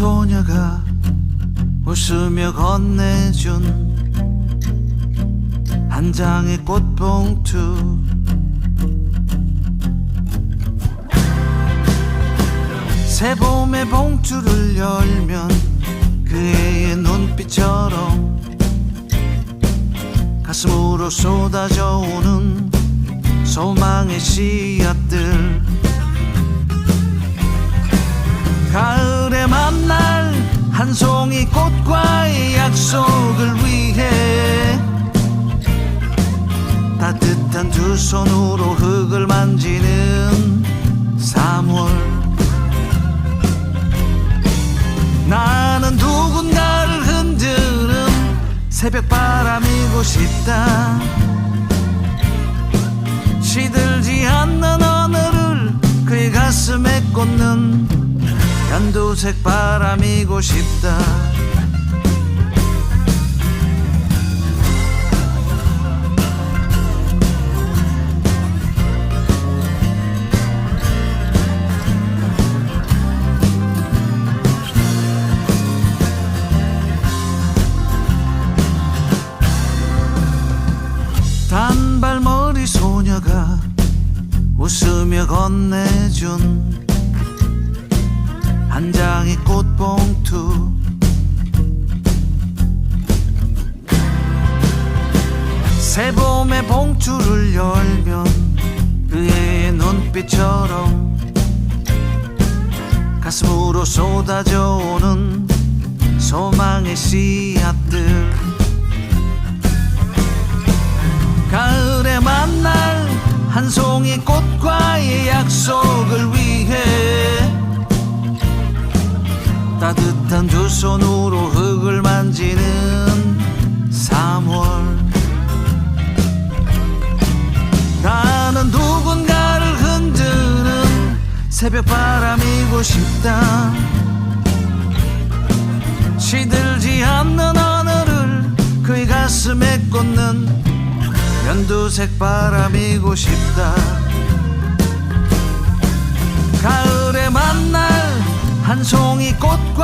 소녀가 웃으며 건네준 한 장의 꽃봉투. 새 봄의 봉투를 열면 그 애의 눈빛처럼 가슴으로 쏟아져 오는 소망의 씨앗들. 만날 한 송이 꽃과의 약속을 위해 따뜻한 두 손으로 흙을 만지는 3월 나는 누군가를 흔드는 새벽 바람이고 싶다. 시들지 않는 하늘을 그의 가슴에 꽂는 연두색 바람이고 싶다. 단발머리 소녀가 웃으며 건네준 한 장의 꽃봉투. 새 봄의 봉투를 열면 그의 눈빛처럼 가슴으로 쏟아져 오는 소망의 씨앗들. 가을에 만날 한 송이 꽃과의 약속을 따뜻한 두 손으로 흙을 만지는 3월. 나는 누군가를 흔드는 새벽 바람이고 싶다. 시들지 않는 하늘을 그의 가슴에 꽂는 연두색 바람이고 싶다. 가을에 만날 한 송이 꽃과의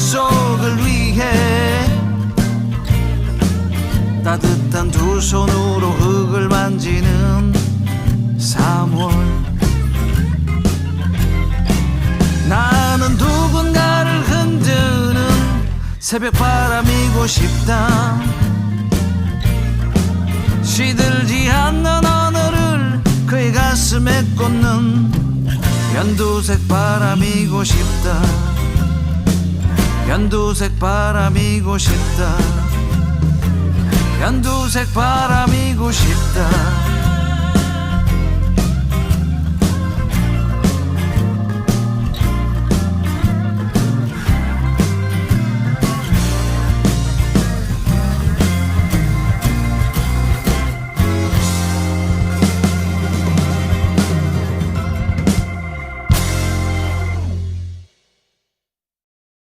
약속을 위해 따뜻한 두 손으로 흙을 만지는 3월 나는 누군가를 흔드는 새벽 바람이고 싶다. 시들지 않는 하늘을 그의 가슴에 꽂는 연두색 바람이고 싶다 연두색 바람이고 싶다. 연두색 바람이고 싶다